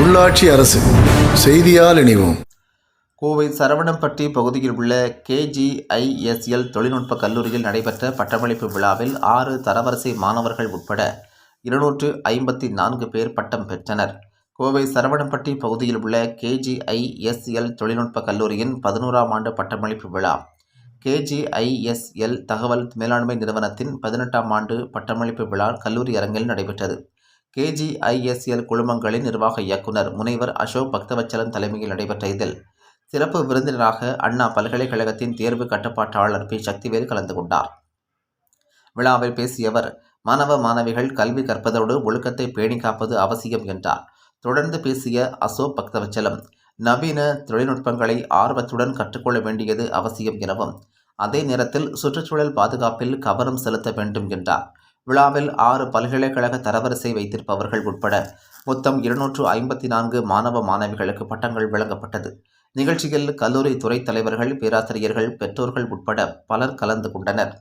உள்ளாட்சி அரசு செய்தியால் இணைவோம். கோவை சரவணம்பட்டி பகுதியில் உள்ள கேஜிஐஎஸ்எல் தொழில்நுட்ப கல்லூரியில் நடைபெற்ற பட்டமளிப்பு விழாவில் ஆறு தரவரிசை மாணவர்கள் உட்பட இருநூற்று ஐம்பத்தி நான்கு பேர் பட்டம் பெற்றனர். கோவை சரவணம்பட்டி பகுதியில் உள்ள கேஜிஐஎஸ்எல் தொழில்நுட்ப கல்லூரியின் பதினோராம் ஆண்டு பட்டமளிப்பு விழா. கேஜிஐஎஸ்எல் தகவல் மேலாண்மை நிறுவனத்தின் பதினெட்டாம் ஆண்டு பட்டமளிப்பு விழா கல்லூரி அரங்கில் நடைபெற்றது. கேஜிஐஎஸ்எல் குழுமங்களின் நிர்வாக இயக்குனர் முனைவர் அசோக் பக்தவச்சலன் தலைமையில் நடைபெற்ற இதில் சிறப்பு விருந்தினராக அண்ணா பல்கலைக்கழகத்தின் தேர்வு கட்டுப்பாட்டாளர் பி. சக்திவேல் கலந்து கொண்டார். விழாவில் பேசிய அவர் மாணவ மாணவிகள் கல்வி கற்பதோடு ஒழுக்கத்தை பேணி காப்பது அவசியம் என்றார். தொடர்ந்து பேசிய அசோக் பக்தவச்சலம் நவீன தொழில்நுட்பங்களை ஆர்வத்துடன் கற்றுக்கொள்ள வேண்டியது அவசியம் எனவும் அதே நேரத்தில் சுற்றுச்சூழல் பாதுகாப்பில் கவனம் செலுத்த வேண்டும் என்றார். விழாவில் ஆறு பல்கலைக்கழக தரவரிசை வைத்திருப்பவர்கள் உட்பட மொத்தம் இருநூற்று ஐம்பத்தி நான்கு மாணவ மாணவிகளுக்கு பட்டங்கள் வழங்கப்பட்டது. நிகழ்ச்சியில் கல்லூரி துறை தலைவர்கள் பேராசிரியர்கள் பெற்றோர்கள் உட்பட பலர் கலந்து கொண்டனர்.